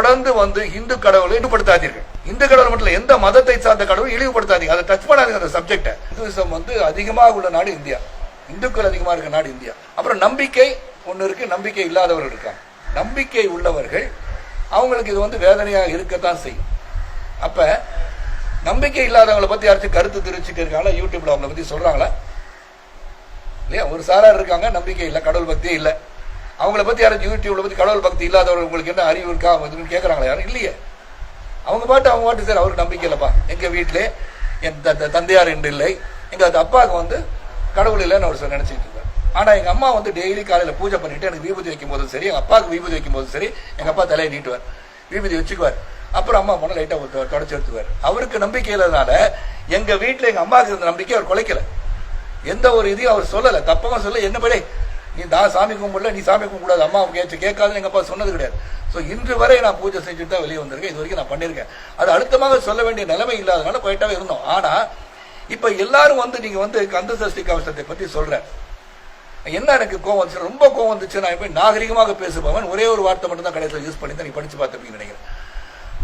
தொடர்ந்து வந்து இந்து கடவுளை இழிவுபடுத்தாதீர்கள். இந்து கடவுள் மட்டும் இல்ல, எந்த மதத்தை சார்ந்த கடவுள் இழிவுபடுத்தாதீங்க அதை டச் பண்ணாதீங்க அந்த சப்ஜெக்டை இந்துவிசம் வந்து அதிகமாக உள்ள நாடு இந்தியா. இந்துக்கள் அதிகமாக இருக்க நாடு இந்தியா. அப்புறம் நம்பிக்கை ஒண்ணு இருக்கு நம்பிக்கை இல்லாதவர்கள் இருக்காங்க. நம்பிக்கை உள்ளவர்கள் அவங்களுக்கு இது வந்து வேதனையாக இருக்கத்தான் செய்யும். அப்ப நம்பிக்கை இல்லாதவங்களை பத்தி யாராச்சும் கருத்து தெரிவிச்சுட்டு இருக்காங்களா? யூடியூப்ல அவங்கள பத்தி சொல்றாங்களா? இல்லையா? ஒரு சாரார் இருக்காங்க நம்பிக்கை இல்லை கடவுள் பக்தியே இல்லை. அவங்கள பத்தி யாராச்சும் யூடியூப்ல பத்தி கடவுள் பக்தி இல்லாதவர்கள் உங்களுக்கு என்ன அறிவு இருக்கா அதுன்னு கேட்கறாங்களா யாரும் இல்லையே. அவங்க பாட்டு அவங்க பாட்டு சரி அவருக்கு நம்பிக்கை இல்லைப்பா. எங்க வீட்டிலே என் த- தந்தையார் என்று இல்லை. எங்க அப்பாவுக்கு வந்து கடவுள் இல்லைன்னு ஒரு சார் நினைச்சிட்டு இருக்காரு ஆனா எங்க அம்மா வந்து டெய்லி காலையில பூஜை பண்ணிட்டு எனக்கு விபூதி வைக்கும் போதும் சரி எங்க அப்பாவுக்கு விபூதி வைக்கும் போதும் சரி எங்க அப்பா தலையை நீட்டுவார். விபூதி வச்சுக்குவார். அப்புறம் அம்மா போன லைட்டா தொடச்சு எடுத்துவார் அவருக்கு நம்பிக்கை இல்லாதனால எங்க வீட்டுல எங்க அம்மாவுக்கு இருந்த நம்பிக்கை அவர் குலைக்கல. எந்த ஒரு இதையும் அவர் சொல்லல. தப்பவும் சொல்ல என்ன படே நீ நான் சாமி கும்பிடல நீ சாமி கும்பிடாது. அம்மா கேச்சு கேட்காதுன்னு எங்கள் அப்பா சொன்னது கிடையாது. ஸோ இன்று வரை நான் பூஜை செஞ்சுட்டு தான் வெளியே வந்திருக்கேன். இது வரைக்கும் நான் பண்ணியிருக்கேன். அது அழுத்தமாக சொல்ல வேண்டிய நிலைமை இல்லாதனால போயிட்டாவே இருந்தோம். ஆனால் இப்போ எல்லாரும் வந்து நீங்கள் வந்து கந்த சஷ்டி கவசத்தை பற்றி சொல்கிறேன் என்ன எனக்கு கோவம் வந்துச்சு? ரொம்ப கோவம் வந்துச்சு. நான் போய் நாகரிகமாக பேசுபவன். ஒரே ஒரு வார்த்தை மட்டும் தான் கடைசியில் யூஸ் பண்ணி தான் நீ படிச்சு பார்த்துப்பீங்கன்னு நினைக்கிறேன்.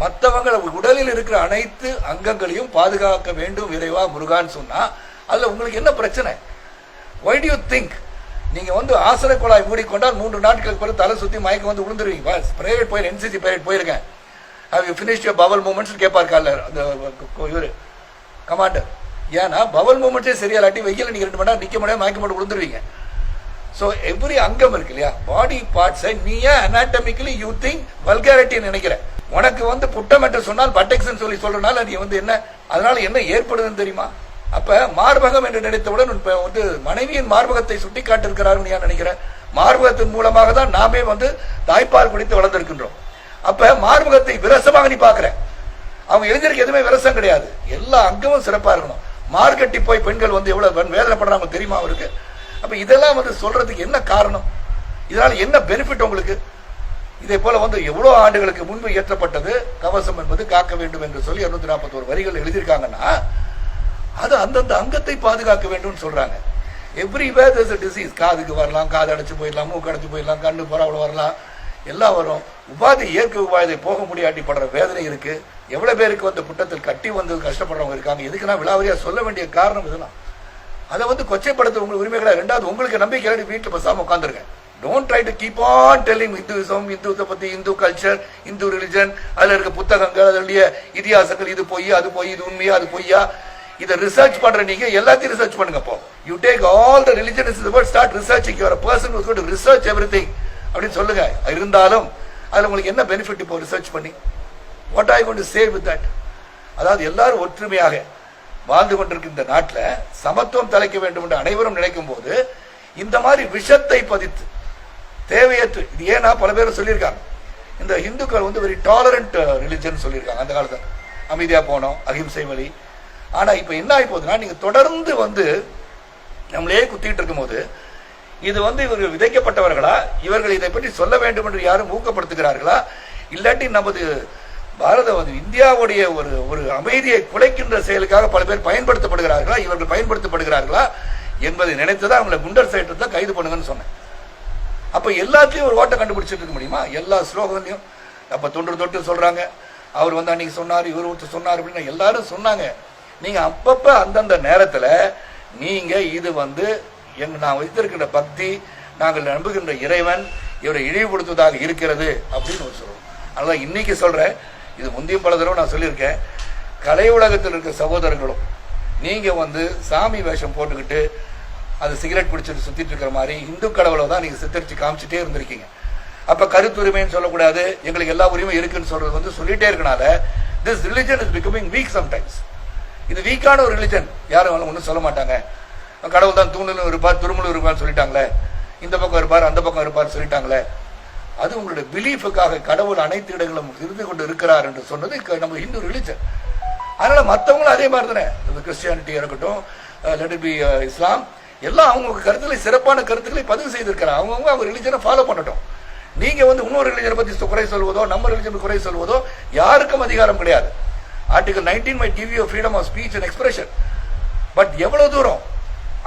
மற்றவங்களை உடலில் இருக்கிற அனைத்து அங்கங்களையும் பாதுகாக்க வேண்டும் விரைவாக முருகான்னு சொன்னால் அதில் உங்களுக்கு என்ன பிரச்சனை? ஒய் டு யூ திங்க் நீங்க வந்து ஆசன குழாய் மூடிக்கொண்டால் மூன்று நாட்களுக்கு பிறகு தலை சுத்தி மயக்கம் வந்து விழுந்துருவீங்க பிரைவேட் போய் என்சிசி பிரைவேட் போயிருக்கேன் how you finish your bowel movements கேட்பார் கால அந்த இவர் கமாண்டர் ஏன்னா பவல் மூமெண்ட்ஸே சரியா இல்லாட்டி வெயில் நீங்க ரெண்டு மணி நேரம் நிற்க முடியாது மயக்கம் போட்டு விழுந்துருவீங்க ஸோ எவ்ரி அங்கம் இருக்கு இல்லையா? பாடி பார்ட்ஸை நீ ஏன் அனாட்டமிக்கலி யூ திங்க் வல்காரிட்டின்னு நினைக்கிற? உனக்கு வந்து புட்டமெட்ட சொன்னால் பட்டெக்ஸ்ன்னு சொல்லி சொல்றனால நீ வந்து என்ன அதனால என்ன ஏற்படுதுன்னு தெரியுமா? அப்ப மார்பகம் என்று நினைத்தவுடன் வந்து மனைவியின் மார்பகத்தை சுட்டி காட்டிருக்கிறார்கள் ஏன் நினைக்கிறேன். மார்பகத்தின் மூலமாக தான் நாமே வந்து தாய்ப்பால் குடித்து வளர்ந்திருக்கின்றோம். அப்ப மார்பகத்தை விரசமாக நீ பாக்குற அவங்க எழுதிருக்கு எதுவுமே விரசம் கிடையாது. எல்லா அங்கமும் சிறப்பா இருக்கணும். மார்க்கெட்டி போய் பெண்கள் வந்து எவ்வளவு வேதனைப்படுறாங்க தெரியுமா அவருக்கு? அப்ப இதெல்லாம் வந்து சொல்றதுக்கு என்ன காரணம்? இதனால என்ன பெனிஃபிட் உங்களுக்கு? இதே போல வந்து எவ்வளவு ஆண்டுகளுக்கு முன்பு இயற்றப்பட்டது கவசம் என்பது காக்க வேண்டும் என்று சொல்லி 241 நாற்பத்தோரு வரிகள் எழுதியிருக்காங்கன்னா அது அந்தந்த அங்கத்தை பாதுகாக்க வேண்டும்னு சொல்றாங்க. எவ்ரிவேர் there's a டிசீஸ் காதுக்கு வரலாம் காது அடைச்சு போயிடலாம் மூக்கு அடைச்சு போயிடலாம் கண்ணு பரவல வரலாம் எல்லாம் வரும். உபாதை இயற்கை உபாதை போக முடியாட்டி படுற வேதனை இருக்கு. எவ்வளவு பேருக்கு வந்து புட்டத்தில் கட்டி வந்து கஷ்டப்படுறவங்க இருக்காங்க? எதுக்கு நான் விலாவரியா சொல்ல வேண்டிய காரணம் இதெல்லாம் அதை வந்து கொச்சைப்படுத்த உங்களுக்கு உரிமைகளை ரெண்டாவது உங்களுக்கு நம்பிக்கை வீட்டில் பசாம உட்காந்துருக்கேன் don't try to keep on telling Hinduism இந்துத்தை பத்தி இந்து கல்ச்சர் இந்து ரிலிஜன் அதுல இருக்க புத்தகங்கள் அதனுடைய இதிகாசங்கள் இது பொய் அது பொய் இது உண்மையா அது பொய்யா இதை ரிசர்ச் பண்ற நீங்க எல்லாத்தையும் ரிசர்ச் பண்ணுங்க அப்போ. You take all the religion is word start researching your person who's got research everything அப்படின்னு சொல்லுங்க. இருந்தாலும் அதுல உங்களுக்கு என்ன பெனிஃபிட் இப்போ ரிசர்ச் பண்ணி? What I going save with that அதாவது எல்லாரும் ஒற்றுமையாக வாழ்ந்து கொண்டிருக்கிற இந்த நாட்டில் சமத்துவம் தலைக்க வேண்டும் என்று அனைவரும் நினைக்கும் போது இந்த மாதிரி விஷத்தை பதித்து தேவையற்று இது ஏன்னா பல பேர் சொல்லியிருக்காங்க. இந்த இந்துக்கள் வந்து வெரி டாலரண்ட் ரிலிஜன் சொல்லியிருக்காங்க. அந்த காலத்தில் அமைதியாக போனோம் அகிம்சை வழி ஆனால் இப்போ என்ன ஆகி போகுதுன்னா நீங்கள் தொடர்ந்து வந்து நம்மளே குத்திக்கிட்டு இருக்கும்போது இது வந்து இவர்கள் விதைக்கப்பட்டவர்களா? இவர்கள் இதை பற்றி சொல்ல வேண்டும் என்று யாரும் ஊக்கப்படுத்துகிறார்களா? இல்லாட்டி நமது பாரத வந்து இந்தியாவுடைய ஒரு ஒரு அமைதியை குலைக்கின்ற செயலுக்காக பல பேர் பயன்படுத்தப்படுகிறார்களா? இவர்கள் பயன்படுத்தப்படுகிறார்களா? என்பதை நினைத்துதான் அவங்களை குண்டர் சைட்டத்தை கைது பண்ணுங்கன்னு சொன்னேன். அப்போ எல்லாத்தையும் ஒரு ஓட்டை கண்டுபிடிச்சிட்டு இருக்க முடியுமா? எல்லா ஸ்லோகங்களையும். அப்போ தொன்று தொட்டு சொல்கிறாங்க அவர் வந்து அன்னைக்கு சொன்னார் இவர் ஒருத்தர் சொன்னார் அப்படின்னு எல்லாரும் சொன்னாங்க. நீங்க அப்பப்ப அந்தந்த நேரத்துல நீங்க இது வந்து எங்க நான் வைத்திருக்கின்ற பக்தி நாங்கள் நம்புகின்ற இறைவன் இவரை இழிவுபடுத்துவதாக இருக்கிறது அப்படின்னு ஒரு சொல்றோம். அதனால இன்னைக்கு சொல்றேன் இது முந்தைய பல தடவை நான் சொல்லியிருக்கேன் கலை உலகத்தில் இருக்க சகோதரர்களும் நீங்க வந்து சாமி வேஷம் போட்டுக்கிட்டு அது சிகரெட் பிடிச்சிட்டு சுத்திட்டு இருக்கிற மாதிரி இந்து கடவுளை தான் நீங்க சித்தரிச்சு காமிச்சிட்டே இருந்திருக்கீங்க. அப்ப கருத்துரிமைன்னு சொல்லக்கூடாது எங்களுக்கு எல்லா உரிமையும் இருக்குன்னு சொல்றது வந்து சொல்லிட்டே இருக்கனால this religion is becoming weak sometimes இது வீக்கான ஒரு ரிலிஜன் யாரும் ஒன்றும் சொல்ல மாட்டாங்க. கடவுள் தான் தூணிலும் இருப்பார் திருமலும் இருப்பார்னு சொல்லிட்டாங்களே. இந்த பக்கம் இருப்பார் அந்த பக்கம் இருப்பார் சொல்லிட்டாங்களே. அது உங்களுடைய பிலீஃபுக்காக கடவுள் அனைத்து இடங்களும் இருந்து கொண்டு இருக்கிறார் என்று சொன்னது நம்ம ஹிந்து ரிலிஜன் அதனால மற்றவங்களும் அதே மாதிரி தானே கிறிஸ்டியானிட்டி இருக்கட்டும் லெட் பி இஸ்லாம் எல்லாம் அவங்க கருத்துக்களை சிறப்பான கருத்துக்களை பதிவு செய்திருக்கிறாங்க. அவங்கவுங்க அவங்க ரிலிஜனை ஃபாலோ பண்ணட்டும். நீங்க வந்து இன்னொரு ரிலிஜனை பத்தி குறை சொல்வதோ நம்ம ரிலிஜன் குறை சொல்வதோ யாருக்கும் அதிகாரம் கிடையாது. Article nineteen my TV freedom of speech and expression but எவ்வளவு தூரம்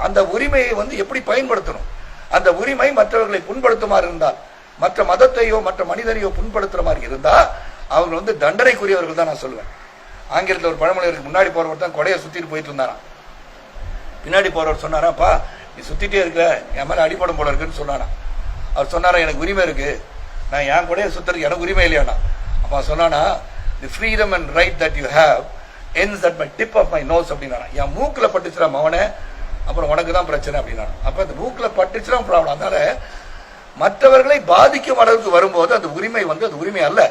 அந்த உரிமையை வந்து எப்படி பயன்படுத்தணும்? அந்த உரிமை மற்றவர்களை புண்படுத்துமாறு இருந்தால் மற்ற மதத்தையோ மற்ற மனிதனையோ புண்படுத்துற மாதிரி இருந்தால் அவங்க வந்து தண்டனைக்குரியவர்கள் தான் நான் சொல்லுவேன் ஆங்கிலத்தில் ஒரு பழமொழியருக்கு முன்னாடி போறவர் தான் கொடையை சுத்திட்டு போயிட்டு இருந்தாராம் பின்னாடி போறவர் சொன்னாராப்பா நீ சுத்திட்டே இருக்க என் மேலே அடிப்படம் போல இருக்குன்னு சொன்னாராம். அவர் சொன்னாரா எனக்கு உரிமை இருக்கு. நான் என் கூடயே சுத்துறதுக்கு எனக்கு உரிமை இல்லையாண்ணா அப்போ சொன்னானா the freedom and right that you have ends that my tip of my nose அப்படின்னா என் மூக்கில் பட்டுச்சுடா மவனே அப்புறம் உனக்கு தான் பிரச்சனை அப்படின்னா அப்போ அந்த மூக்கில் பட்டுச்சுனா ப்ராப்ளம் அதனால மற்றவர்களை பாதிக்கும் அளவுக்கு வரும்போது அந்த உரிமை வந்து அது உரிமை அல்ல.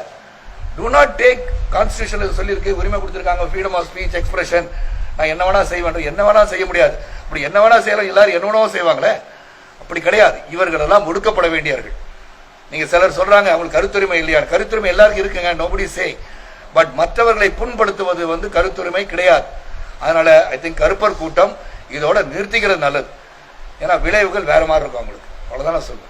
டு நாட் டேக் கான்ஸ்டியூஷன் சொல்லியிருக்கு உரிமை கொடுத்துருக்காங்க ஃப்ரீடம் ஆஃப் ஸ்பீச் எக்ஸ்பிரஷன் நான் என்ன வேணா செய்வேன் என்ன வேணா செய்ய முடியாது. அப்படி என்ன வேணா செய்யலாம் எல்லாரும் என்ன வேணாவும் செய்வாங்களே. அப்படி கிடையாது. இவர்கள் எல்லாம் ஒடுக்கப்பட வேண்டியவர்கள். நீங்க சிலர் சொல்றாங்க அவங்களுக்கு கருத்துரிமை இல்லையா கருத்துரிமை எல்லாருக்கும் இருக்குங்க. நோபடி சே பட் மற்றவர்களை புண்படுத்துவது வந்து கருத்துரிமை கிடையாது. அதனால ஐ திங்க் கருப்பர் கூட்டம் இதோட நிறுத்திக்கிறது நல்லது. ஏன்னா விளைவுகள் வேற மாதிரி இருக்கும் அவங்களுக்கு. அவ்வளவுதான் நான் சொல்லுவேன்